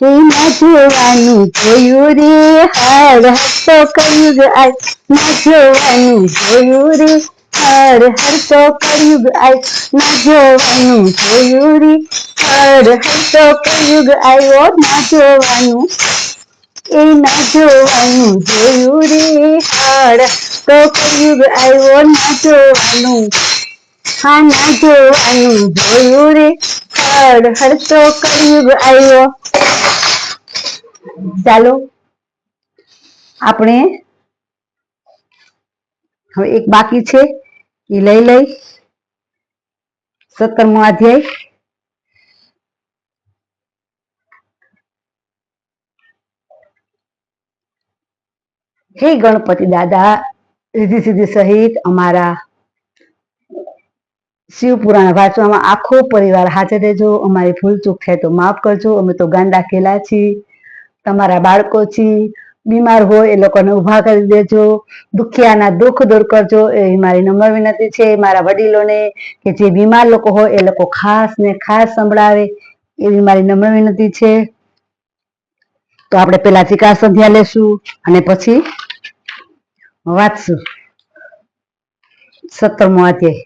એ ના જોવાનું જોયું રે હર હર તો કયુગ આય ના જોવાનું જોયું રે હર હર તો કયુગ આય ના જોવાનું જોયું રે હર હર તો કયુગ આવ્યો ના જોવાનું એ ના જોવાનું જોયું રે હર તો કયુગ આવ્યો ના જોવાનું હા ના જોવાનું જોયું રે હર હર કળિયુગ આવ્યો ચાલો. આપણે હવે એક બાકી છે. એ લઈ લઈ. સત્તરમો અધ્યાય. હે ગણપતિ દાદા સીધી સીધી સહિત અમારા શિવપુરાણ વાંચવામાં આખો પરિવાર હાજર રહેજો. અમારી ભૂલ ચૂક થાય તો માફ કરજો. અમે તો ગાંડા ખેલા છીએ. તમારા બાળકો છીએ. બીમાર હોય એ લોકોને ઊભા કરી દેજો. દુખિયાના દુઃખ દૂર કરજો. એ મારી નમ્ર વિનંતી છે. મારા વડીલોને કે જે બીમાર લોકો હોય એ લોકો ખાસ ને ખાસ સંભળાવે. એવી મારી નમ્ર વિનંતી છે. તો આપણે પેલા ચિકા સંધ્યા લેશું અને પછી વાંચશું. સત્તરમો અધ્યાય.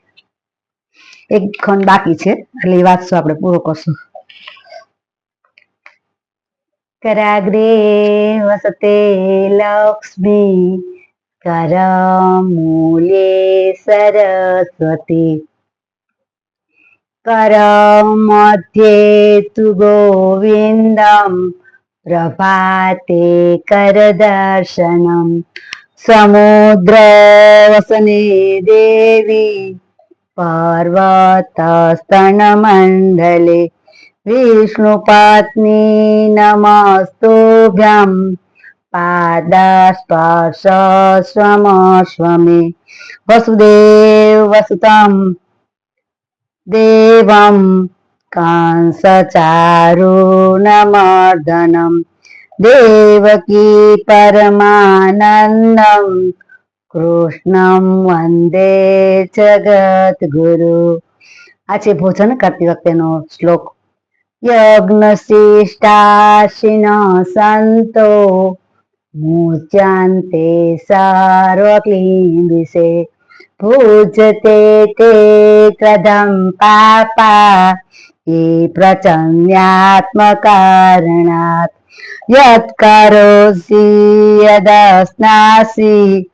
એક ખંડ બાકી છે, એટલે એ વાંચશું આપણે પૂરો કરશું કરાગ્રે વસતે લક્ષ્મી કરમૂલે સરસ્વતી. કરમધ્યે તુ ગોવિંદમ પ્રભાતે કર દર્શનમ. સમુદ્ર વસને દેવી पार्वातास्तनमण्डले विष्णुपत्नी नमस्तोभ्यं। पादस्पर्शस्वमस्वमे वसुदेव वसुतं। देवं कांसचारुणमर्दनं देवकी परमानन्दम् કૃષ્ણમ વંદે જગત ગુરુ આ છે ભોજન કરતી વખતેનો શ્લોક. યજ્ઞ શિષ્ટાશિન સંતો મુચ્યંતે વિશે ભૂજતે તે કદમ પાપા. એ પ્રચન્યાત્મકારણાત યત કરોસી યદસ્નાસી.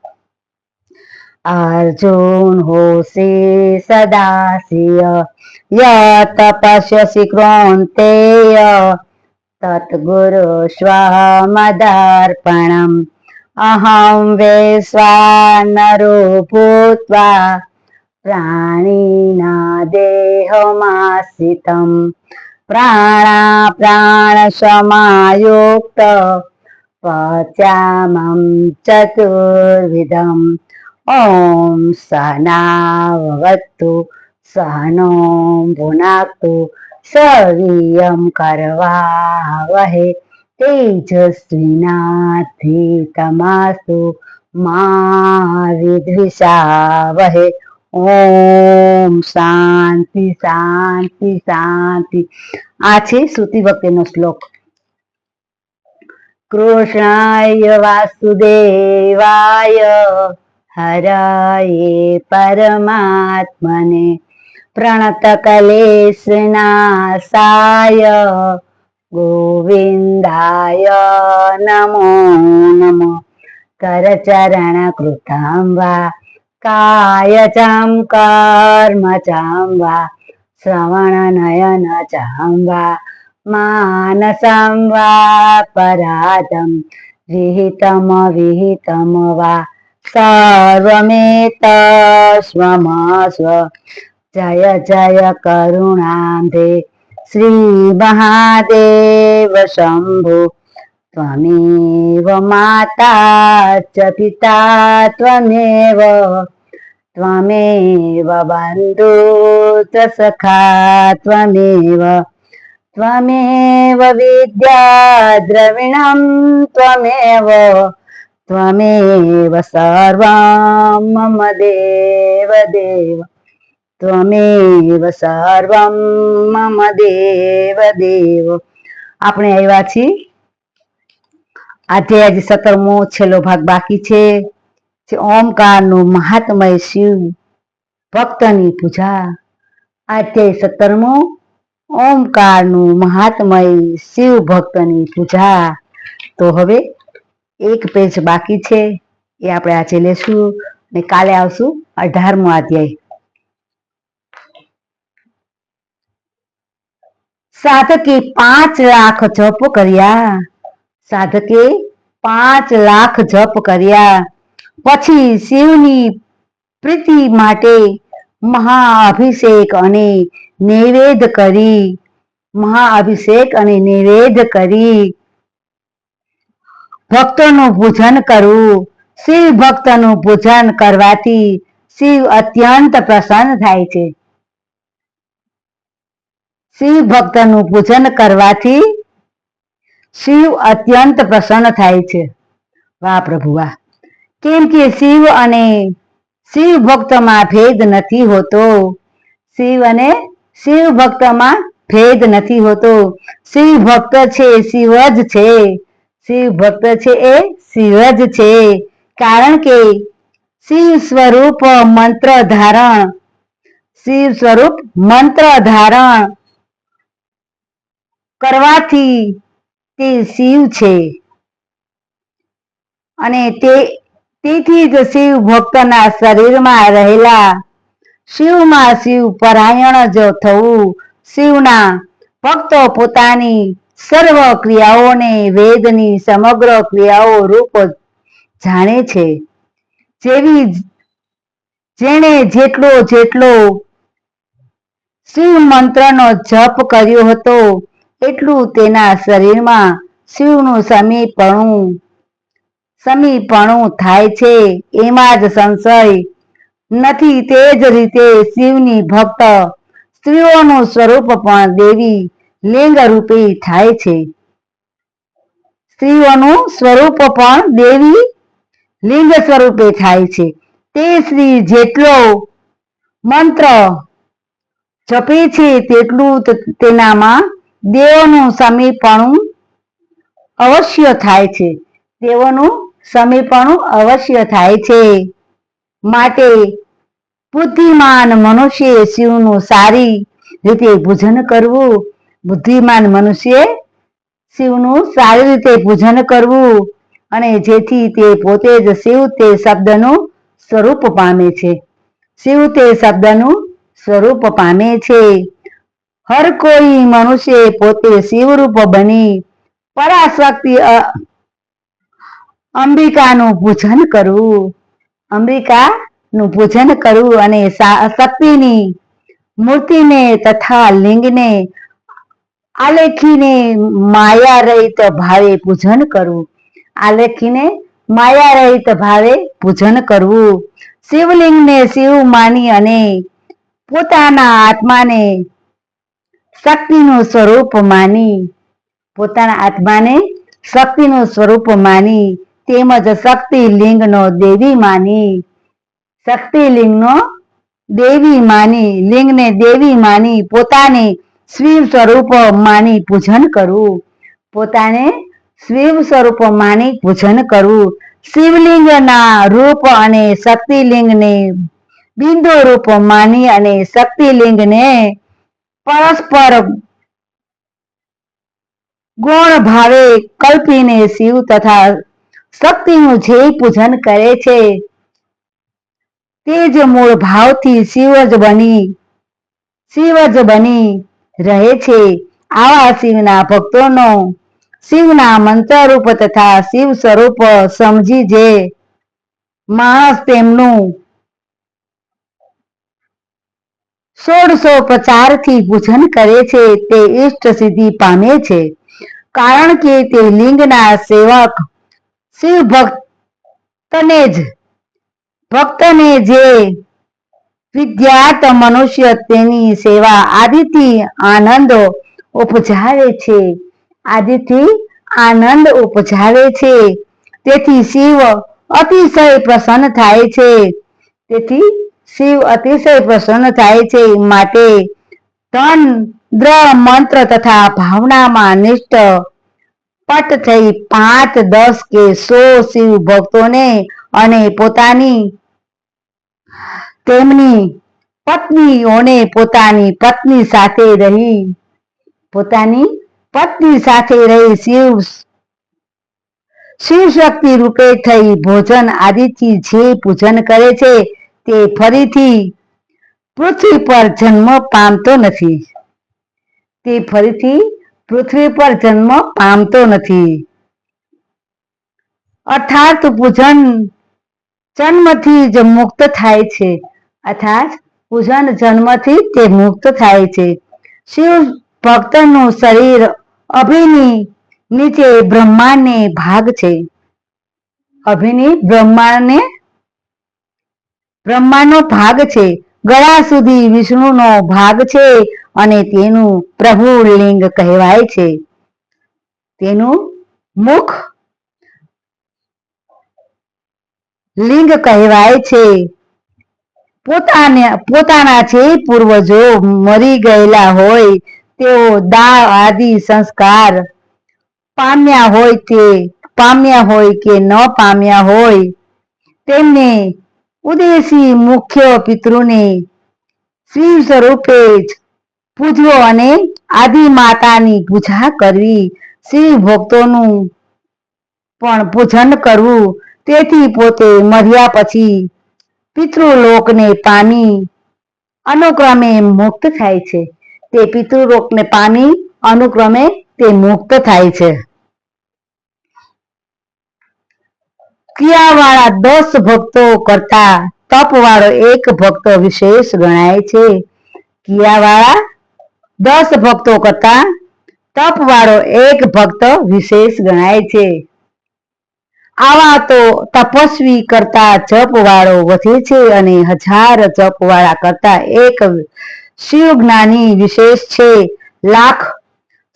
अर्जुन होसि सदासिय यत् पश्यसि क्रोन्तेय। तद्गुरुष्वमदर्पणम् अहं वैश्वानरो भूत्वा प्राणिना देहमाश्रितम्। प्राणा प्राणसमायुक्त पचामं चतुर्विधम् ॐ सहनावतु सहनो भुनाक्तु सवीयं करवावहे तेजस्विनाधितमास्तु मा विद्विषावहे ઓમ શાંતિ શાંતિ શાંતિ આ છે શ્રુતિ વખતેનો શ્લોક કૃષ્ણાય વાસુદેવાય हराये परमात्मने। प्रणतकलेशनासाय गोविन्दाय नमो नमो। करचरणकृतां वा कायचां कर्मचां वा श्रवणनयनचां वा मानसं वा परातं विहितं वा सर्वमेतस्वमस्व जय जय करुणाम्भे श्रीमहादेव शम्भो। त्वमेव माता च पिता त्वमेव। त्वमेव बन्धु च सखा त्वमेव। त्वमेव विद्या द्रविणं त्वमेव। त्वमेव सर्वं मम देव देव त्वमेव सर्वं मम देव देव આપણે આવ્યા છીએ આજે આજે સત્તરમો છેલ્લો ભાગ બાકી છે જે ઓમકારનું મહાત્મય શિવ ભક્તની પૂજા આજે સત્તરમો ઓમકારનું મહાત્મય શિવ ભક્તની પૂજા તો હવે એક પેજ બાકી છે, એ આપણે આજે લેશું ને કાલે આવશું અઢારમો અધ્યાય. સાધકે પાંચ લાખ જપ કર્યા. સાધકે પાંચ લાખ જપ કર્યા. પછી શિવની પ્રીતિ માટે મહાઅભિષેક અને નૈવેદ કરી. મહાઅભિષેક અને નૈવેદ કરી. ભક્તોનું પૂજન કરવું શિવ ભક્તનું પૂજન કરવાથી શિવ અત્યંત પ્રસન્ન થાય છે. શિવ ભક્તનું પૂજન કરવાથી શિવ અત્યંત પ્રસન્ન થાય છે. વાહ પ્રભુ, વાહ. કેમ કે શિવ અને શિવ ભક્તમાં ભેદ નથી હોતો. શિવ અને શિવ ભક્તમાં ભેદ નથી હોતો. શિવ ભક્ત છે, શિવ જ છે. શિવ ભક્ત છે એ શિવ જ છે. કારણ કે શિવ સ્વરૂપ મંત્ર ધારણ. શિવ સ્વરૂપ મંત્ર ધારણ કરવાથી તે શિવ છે. અને તે, તેથી જ શિવ ભક્તના શરીરમાં રહેલા શિવમાં શિવ પરાયણ જ થવું. શિવના ભક્તો પોતાની સર્વ ક્રિયાઓને વેદની સમગ્ર ક્રિયાઓ રૂપ જાણે છે. જેવી જેણે જેટલો જેટલો શિવ મંત્રનો જપ કર્યો હતો, એટલું તેના શરીરમાં શિવનું સમીપણું સમીપણું થાય છે. એમાં જ સંશય નથી. તે જ રીતે શિવની ભક્ત સ્ત્રીઓનું સ્વરૂપ પણ દેવી લિંગ રૂપે થાય છે. સ્ત્રીઓનું સ્વરૂપ પણ દેવી લિંગ સ્વરૂપે થાય છે. તે સ્ત્રી જેટલો મંત્ર જપે છે, તેટલું તેનામાં દેવનું સમીપણું અવશ્ય થાય છે. દેવોનું સમીપણું અવશ્ય થાય છે. માટે બુદ્ધિમાન મનુષ્ય શિવનું સારી રીતે ભોજન કરવું બુદ્ધિમાન મનુષ્ય શિવનું સારી રીતે પૂજન કરવું અને જેથી તે પોતે જ શિવ તે શબ્દનું સ્વરૂપ પામે છે. શિવ તે શબ્દનું સ્વરૂપ પામે છે. હર કોઈ મનુષ્ય પોતે શિવરૂપ બની પરાશક્તિ અંબિકાનું પૂજન કરવું. અંબિકાનું પૂજન કરવું અને શક્તિની મૂર્તિને તથા લિંગને આલેખીને માયા રહિત ભાવે પૂજન કરવું. આલેખીને માયા રહિત ભાવે પૂજન કરવું. શિવલિંગને શિવ માની અને પોતાના આત્માને શક્તિનું સ્વરૂપ માની. પોતાના આત્માને શક્તિનું સ્વરૂપ માની. તેમજ શક્તિ લિંગનો દેવી માની. શક્તિ લિંગનો દેવી માની. લિંગને દેવી માની. પોતાને શિવ સ્વરૂપ માની પૂજન કરવું પોતાને શિવ સ્વરૂપ માની પૂજન કરવું શિવલિંગના રૂપ અને શક્તિલિંગને બિંદુ રૂપ માની અને શક્તિલિંગને પરસ્પર ગુણ ભાવે કલ્પીને શિવ તથા શક્તિનું જે પૂજન કરે છે, તે જ મૂળ ભાવથી શિવ જ બની, શિવ જ બની. રહે છે. આવા શિવના ભક્તોનો શિવના મંત્રરૂપ તથા શિવ સ્વરૂપ સમજી જે માણસ તેમનું ષોડશોપચારથી પૂજન કરે છે, તે ઇષ્ટ સિદ્ધિ પામે છે. કારણ કે તે લિંગના સેવક શિવ ભક્તને જ, ભક્તને જે વિદ્યાર્થ મનુષ્ય તેની સેવા આદિથી આનંદ ઉપજાવે છે. આદિથી આનંદ ઉપજાવે છે. તેથી શિવ અતિશય પ્રસન્ન થાય છે. તેથી શિવ અતિશય પ્રસન્ન થાય છે. માટે ધન દ્ર મંત્ર તથા ભાવનામાં નિષ્ઠ પટ થઈ પાંચ, દસ કે સો શિવ ભક્તોને અને પોતાની તેમની પત્નીઓને પોતાની પત્ની સાથે રહી, પોતાની પત્ની સાથે રહી શિવ શિવ શક્તિ રૂપે થઈ ભોજન આદિથી જે પૂજન કરે છે તે ફરીથી પૃથ્વી પર જન્મ પામતો નથી. તે ફરીથી પૃથ્વી પર જન્મ પામતો નથી. અર્થાત પૂજન જન્મથી જ મુક્ત થાય છે. અર્થાત પૂજન જન્મથી તે મુક્ત થાય છે. શિવ ભક્તનું શરીર અભિની નીચે બ્રહ્માંડને ભાગ છે. અભિની બ્રહ્માંડને બ્રહ્માંડનો ભાગ છે. ગળા સુધી વિષ્ણુનો ભાગ છે અને તેનું પ્રભુ લિંગ કહેવાય છે. તેનું મુખ લિંગ કહેવાય છે. પોતાને, પોતાના છે પૂર્વજો મરી ગયેલા હોય, તેઓ દા આદિ, સંસ્કાર પામ્યા હોય તે પામ્યા હોય કે ન પામ્યા હોય, તેમને ઉદેશી મુખ્ય પિતૃને શિવ સ્વરૂપે જ પૂજવો અને આદિ માતાની પૂજા કરવી, શિવ ભક્તોનું પણ પૂજન કરવું, તેથી પોતે મર્યા પછી પિતૃલોકને પામી અનુક્રમે મુક્ત થાય છે. તે પિતૃલોકને પામી અનુક્રમે તે મુક્ત થાય છે. ક્રિયાવાળા દસ ભક્તો કરતા તપવાળો એક ભક્ત વિશેષ ગણાય છે. ક્રિયાવાળા દસ ભક્તો કરતા તપવાળો એક ભક્ત વિશેષ ગણાય છે. આવા તો તપસ્વી કરતા જપ વાળો વધે છે અને હજાર જપ વાળા કરતા એક શિવ જ્ઞાની વિશેષ છે. લાખ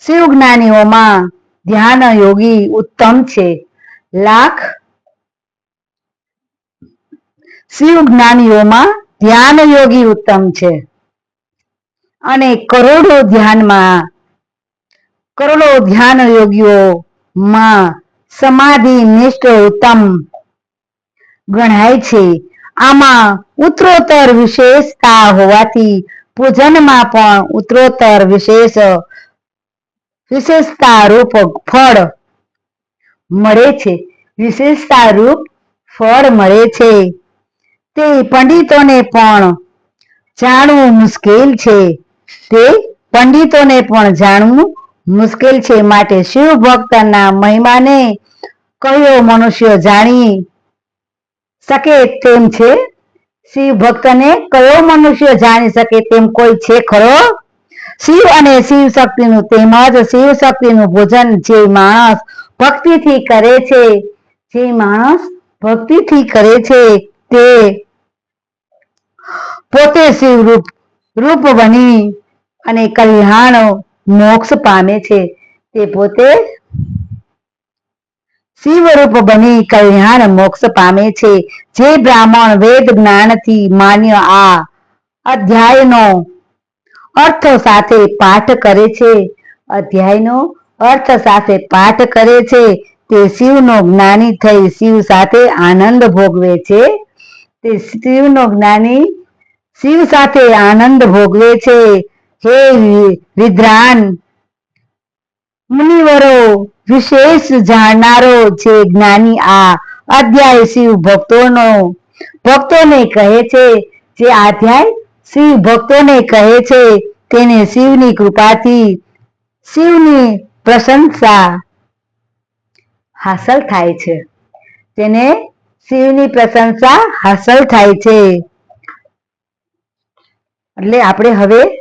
શિવ જ્ઞાનીઓમાં ધ્યાન યોગી ઉત્તમ છે. લાખ શિવ જ્ઞાનીઓમાં ધ્યાન યોગી ઉત્તમ છે. અને કરોડો ધ્યાનમાં, કરોડો ધ્યાન યોગીઓમાં સમાધિ નિષ્ઠ ઉત્તમ ગણાય છે. આમાં ઉત્તરોત્તર વિશેષતા હોવાથી પૂજનમાં પણ ઉત્તરોત્તર વિશેષ વિશેષતા રૂપ ફળ મળે છે. વિશેષતા રૂપ ફળ મળે છે. તે પંડિતોને પણ જાણવું મુશ્કેલ છે. તે પંડિતોને પણ જાણવું મુશ્કેલ છે માટે શિવ ભક્તના મહિમાને કયો મનુષ્ય જાણી શકે તેમ છે? શિવ ભક્તને કયો મનુષ્ય જાણી શકે તેમ કોઈ છે ખરો? શિવ અને શિવ શક્તિનું તેમજ શિવ શક્તિનું ભોજન જે માણસ ભક્તિથી કરે છે, જે માણસ ભક્તિથી કરે છે તે પોતે શિવ રૂપ રૂપ બની અને કલ્યાણ મોક્ષ પામે છે. તે પોતે શિવરૂપ બની કલ્યાણ મોક્ષ પામે છે. જે બ્રાહ્મણ વેદ જ્ઞાનથી માન્ય આ અધ્યાયનો અર્થ સાથે પાઠ કરે છે. અધ્યાયનો અર્થ સાથે પાઠ કરે છે. તે શિવનો જ્ઞાની થઈ શિવ સાથે આનંદ ભોગવે છે. તે શિવનો જ્ઞાની શિવ સાથે આનંદ ભોગવે છે. હે વિદ્રાન મુનિવરો, વિશેષ જાણનારો છે જ્ઞાની આ અધ્યાય શિવ ભક્તોનો. ભક્તોને કહે છે, જે અધ્યાય શિવ ભક્તોને કહે છે, તેને શિવની કૃપાથી શિવની પ્રશંસા હાંસલ થાય છે. તેને શિવની પ્રશંસા હાંસલ થાય છે. એટલે આપણે હવે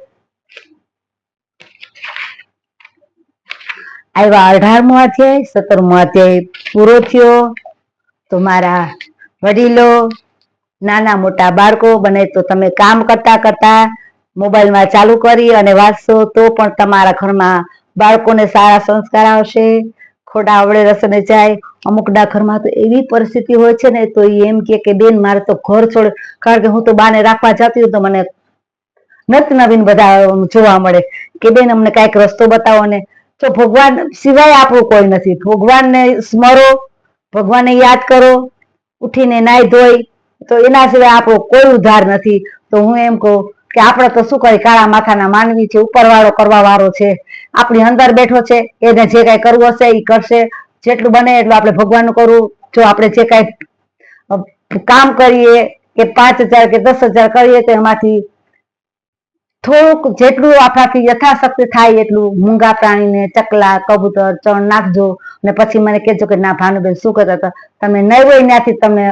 આવ્યા અઢારમો અધ્યાય, સત્તરમો અધ્યાય પૂરો થયો. તો મારા વડીલો, નાના મોટા બાળકો બને તો તમે કામ કરતા કરતા મોબાઈલમાં ચાલુ કરી અને વાંચશો તો પણ તમારા ઘરમાં બાળકોને સારા સંસ્કાર આવશે. ખોટા આવડે રસને જાય. અમુકના ઘરમાં તો એવી પરિસ્થિતિ હોય છે ને, તો એમ કે બેન, મારે તો ઘર છોડ કારણ કે હું તો બાને રાખવા જતી તો મને નત નવીન બધા જોવા મળે કે, બેન, અમને કાંઈક રસ્તો બતાવો ને. તો ભગવાન સિવાય આપણું કોઈ નથી. ભગવાનને સ્મરો, ભગવાનને યાદ કરો, ઉઠીને નાહી ધોઈ, તો એના સિવાય આપણો કોઈ ઉદ્ધાર નથી. તો હું એમ કહું કે આપણે તો શું કરી કાળા માથાના માનવી છે, ઉપરવાળો કરવા વાળો છે, આપણી અંદર બેઠો છે, એને જે કાંઈ કરવું હશે એ કરશે. જેટલું બને એટલું આપણે ભગવાનનું કરવું. જો આપણે જે કાંઈ કામ કરીએ, કે પાંચ હજાર કે દસ હજાર કરીએ, તો એમાંથી થોડુંક જેટલું આપણાથી યથાશક્તિ થાય એટલું મૂંગા પ્રાણીને, ચકલા, કબૂતર, ચણ નાખજો. અને પછી મને કહેજો કે, ના, ભાનુબેન, શું કરતા હતા? તમે નહીં હોય ત્યાંથી તમને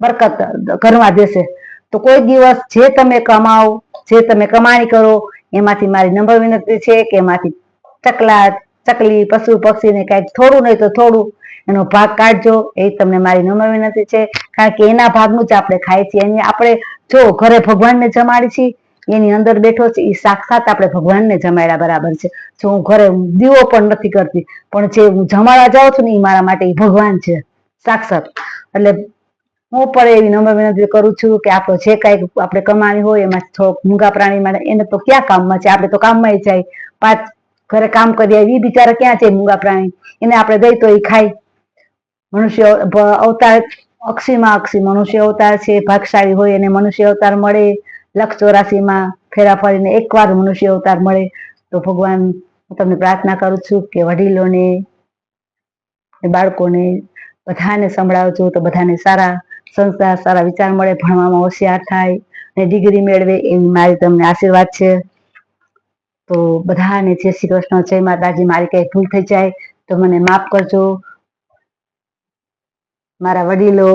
બરકત કરવા દેશે. તો કોઈ દિવસ જે તમે કમાઓ, જે તમે કમાણી કરો, એમાંથી મારી નંબર વિનંતી છે કે, એમાંથી ચકલા, ચકલી, પશુ, પક્ષીને કાંઈક થોડું નહીં તો થોડું એનો ભાગ કાઢજો. એ તમને મારી નમ્ર વિનંતી છે. કારણ કે એના ભાગનું જ આપણે ખાઈએ છીએ. એની આપણે જો ઘરે ભગવાનને જમાડી છીએ, એની અંદર બેઠો છે એ સાક્ષાત આપણે ભગવાનને જમાડ્યા બરાબર છે. જો હું ઘરે દીવો પણ નથી કરતી, પણ જે હું જમાડવા જાઉં છું ને એ મારા માટે એ ભગવાન છે. સાક્ષાત. એટલે હું પણ એવી નમ્ર વિનંતી કરું છું કે આપણો જે કાંઈ આપણે કમાણી હોય, એમાં થોડોક મૂંગા પ્રાણી માટે એને તો ક્યાં કામમાં છે? આપણે તો કામમાં જાય. પાંચ ઘરે કામ કરી આવી બિચારા ક્યાં છે મૂંગા પ્રાણી? એને આપણે દઈ તો એ ખાય. મનુષ્ય અવતાર અક્ષીમાં અક્ષી મનુષ્ય અવતાર છે, ભાગશાળી હોય એને મનુષ્ય અવતાર મળે લક્ષ ચોરાસીમાં ફેરા ફરીને એકવાર મનુષ્ય અવતાર મળે, તો ભગવાન હું તમને પ્રાર્થના કરું છું કે વડીલોને બાળકોને બધાને સંભળાવજો, તો બધાને સારા સંસ્કાર, સારા વિચાર મળે, ભણવામાં હોશિયાર થાય ને ડિગ્રી મેળવે એવી મારી તમને આશીર્વાદ છે. તો બધાને જય શ્રી કૃષ્ણ, જય માતાજી, મારી કઈ ભૂલ થઈ જાય તો મને માફ કરજો. મારા વડીલો